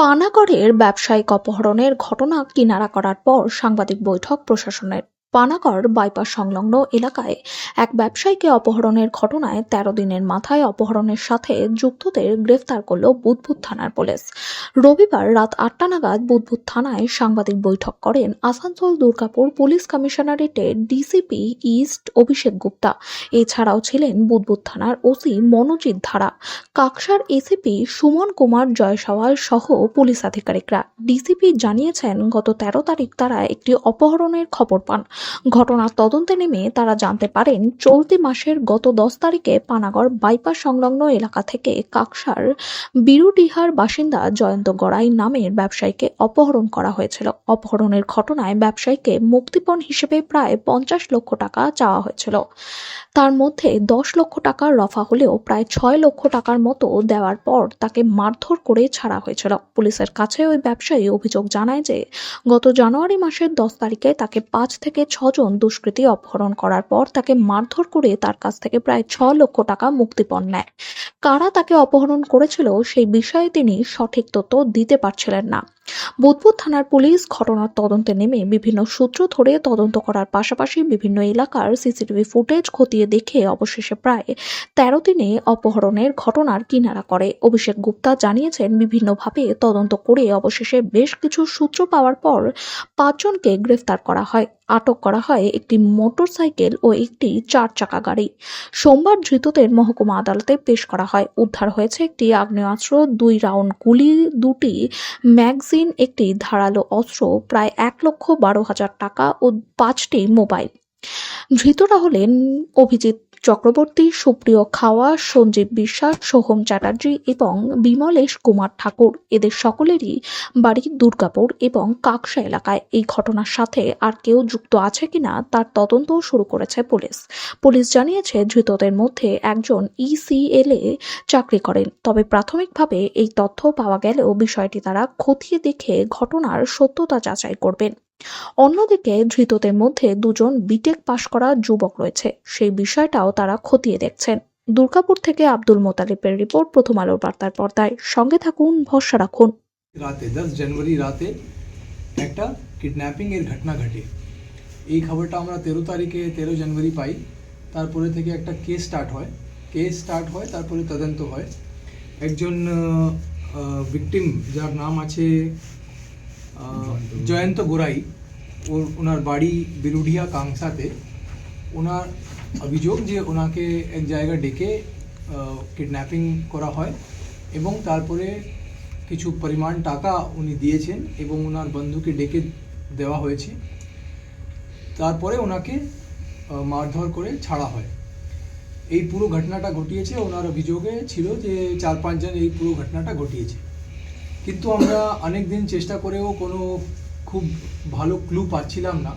পানাগড়ের ব্যবসায়িক অপহরণের ঘটনা কিনারা করার পর সাংবাদিক বৈঠক প্রশাসনের। পানাগড় বাইপাস সংলগ্ন এলাকায় এক ব্যবসায়ীকে অপহরণের ঘটনায় তেরো দিনের মাথায় অপহরণের সাথে যুক্তদের গ্রেফতার করল বুধবুদ থানার পুলিশ। রবিবার রাত আটটা নাগাদ বুধবুদ থানায় সাংবাদিক বৈঠক করেন আসানসোল দুর্গাপুর পুলিশ কমিশনারেটের ডিসিপি ইস্ট অভিষেক গুপ্তা। এছাড়াও ছিলেন বুধবুদ থানার ওসি মনোজিৎ ধারা। কাকসার এসিপি সুমন কুমার জয়সওয়াল সহ পুলিশ আধিকারিকরা। ডিসিপি জানিয়েছেন, গত তেরো তারিখ তারা একটি অপহরণের খবর পান। ঘটনার তদন্তে নেমে তারা জানতে পারেন, চলতি মাসের গত দশ তারিখে পানাগড় বাইপাস সংলগ্ন এলাকা থেকে কাকসার বিরুডিহার বাসিন্দা জয়ন্ত গড়াই নামের ব্যবসায়ীকে অপহরণ করা হয়েছিল। অপহরণের ঘটনায় ব্যবসায়ীকে মুক্তিপণ হিসেবে প্রায় পঞ্চাশ লক্ষ টাকা চাওয়া হয়েছিল। তার মধ্যে দশ লক্ষ টাকা রফা হলেও প্রায় ছয় লক্ষ টাকার মতো দেওয়ার পর তাকে মারধর করে ছাড়া হয়েছিল। পুলিশের কাছে ওই ব্যবসায়ী অভিযোগ জানায় যে, গত জানুয়ারি মাসের দশ তারিখে তাকে পাঁচ থেকে ছজন দুষ্কৃতী অপহরণ করার পর তাকে মারধর করে তার কাছ থেকে প্রায় ছ লক্ষ টাকা মুক্তিপণ নেয়। কারা তাকে অপহরণ করেছিল সেই বিষয়ে তিনি সঠিক তথ্য দিতে পারছিলেন না। বুধবুদ থানার পুলিশ ঘটনার তদন্তে নেমে বিভিন্ন সূত্র ধরে তদন্ত করার পাশাপাশি বিভিন্ন এলাকার সিসিটিভি ফুটেজ খতিয়ে দেখে অবশেষে প্রায় তেরো দিনে অপহরণের ঘটনার কিনারা করে। অভিষেক গুপ্তা জানিয়েছেন, বিভিন্নভাবে তদন্ত করে অবশেষে বেশ কিছু সূত্র পাওয়ার পর পাঁচজনকে গ্রেফতার করা হয়। আটক করা হয় একটি মোটরসাইকেল ও একটি চার চাকা গাড়ি। সোমবার ধৃতদের মহকুমা আদালতে পেশ করা হয়। উদ্ধার হয়েছে একটি আগ্নেয়াস্ত্র, দুই রাউন্ড গুলি, দুটি ম্যাগজিন একটি ধারালো অস্ত্র, প্রায় এক লক্ষ বারো হাজার টাকা ও পাঁচটি মোবাইল। ধৃতরা হলেন অভিজিৎ চক্রবর্তী, সুপ্রিয় খাওয়া, সঞ্জীব বিশ্বাস, সোহম চ্যাটার্জি এবং বিমলেশ কুমার ঠাকুর। এদের সকলেরই বাড়ি দুর্গাপুর এবং কাকসা এলাকায়। এই ঘটনার সাথে আর কেউ যুক্ত আছে কিনা তার তদন্তও শুরু করেছে পুলিশ। পুলিশ জানিয়েছে, ধৃতদের মধ্যে একজন ইসিএল এ চাকরি করেন। তবে প্রাথমিকভাবে এই তথ্য পাওয়া গেলেও বিষয়টি তারা খতিয়ে দেখে ঘটনার সত্যতা যাচাই করবেন। অন্যদিকে ধৃতদের মধ্যে দুজন বিটেক পাশ করা যুবক রয়েছে। সেই বিষয়টাও তারা খতিয়ে দেখছেন। দুর্গাপুর থেকে আব্দুল মোতালিবের রিপোর্ট প্রথম আলোর বার্তার পর্দায়। সঙ্গে থাকুন, ভরসা রাখুন। রাতে, দশ জানুয়ারি রাতে একটা কিডন্যাপিং এর ঘটনা ঘটে। এই খবরটা আমরা তেরো তারিখে তেরো জানুয়ারি পাই। তারপরে থেকে একটা কেস স্টার্ট হয়। কেস স্টার্ট হয়, তারপরে তদন্ত হয়। একজন ভিকটিম যার নাম আছে জয়ন্ত গোরাই ওর, ওনার বাড়ি বিরুডিয়া কাংসাতে। ওনার অভিযোগ যে ওনাকে এক জায়গায় ডেকে কিডন্যাপিং করা হয় এবং তারপরে কিছু পরিমাণ টাকা উনি দিয়েছেন এবং ওনার বন্ধুকে ডেকে দেওয়া হয়েছে। তারপরে ওনাকে মারধর করে ছাড়া হয়। এই পুরো ঘটনাটা ঘটিয়েছে। ওনার অভিযোগে ছিল যে চার পাঁচজন এই পুরো ঘটনাটা ঘটিয়েছে। কিন্তু আমরা অনেক দিন চেষ্টা করেও কোনো খুব ভালো ক্লু পাচ্ছিলাম না।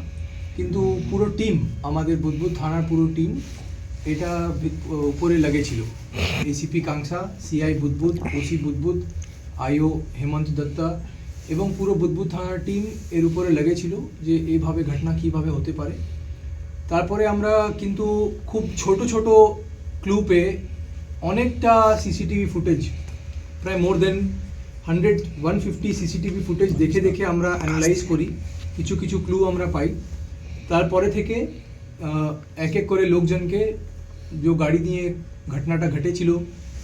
কিন্তু পুরো টিম আমাদের বুদবুদ থানার পুরো টিম এটা উপরে লেগেছিল। ACP Kanksa CI Budbud OC Budbud IO Hemanta Datta এবং পুরো বুদবুদ থানার টিম এর উপরে লেগেছিল যে এইভাবে ঘটনা কীভাবে হতে পারে। তারপরে আমরা কিন্তু খুব ছোট ছোট ক্লু পেয়ে অনেকটা সিসিটিভি ফুটেজ প্রায় more than hundred one fifty CCTV footage দেখে দেখে আমরা অ্যানালাইজ করি। কিছু কিছু ক্লু আমরা পাই। তারপরে থেকে এক এক করে লোকজনকে যে গাড়ি নিয়ে ঘটনাটা ঘটেছিল,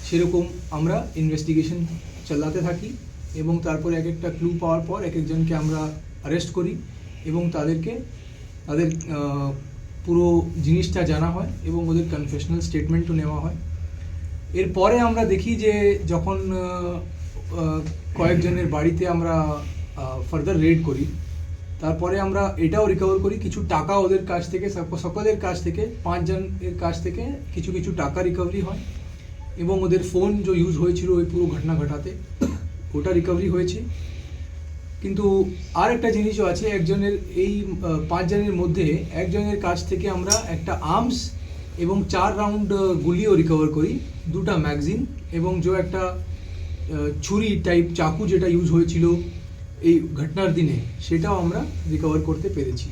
সেরকম আমরা ইনভেস্টিগেশন চালাতে থাকি এবং তারপরে এক একটা ক্লু পাওয়ার পর এক একজনকে আমরা অ্যারেস্ট করি এবং তাদেরকে, তাদের পুরো জিনিসটা জানা হয় এবং ওদের কনফেশনাল স্টেটমেন্টও নেওয়া হয়। এরপরে আমরা দেখি যে যখন কয়েকজনের বাড়িতে আমরা ফার্দার রেড করি। তারপরে আমরা এটাও রিকভার করি, কিছু টাকা ওদের কাছ থেকে সকলের কাছ থেকে, পাঁচজনের কাছ থেকে কিছু কিছু টাকা রিকভারি হয়। এবং ওদের ফোন যে ইউজ হয়েছিল ওই পুরো ঘটনা ঘটাতে, ওটা রিকভারি হয়েছে। কিন্তু আর একটা জিনিসও আছে, একজনের এই পাঁচজনের মধ্যে একজনের কাছ থেকে আমরা একটা আর্মস এবং চার রাউন্ড গুলিও রিকভার করি, দুটা ম্যাগজিন এবং যে একটা ছুরি টাইপ চাকু যেটা ইউজ হয়েছিল এই ঘটনার দিনে সেটাও আমরা রিকভার করতে পেরেছি।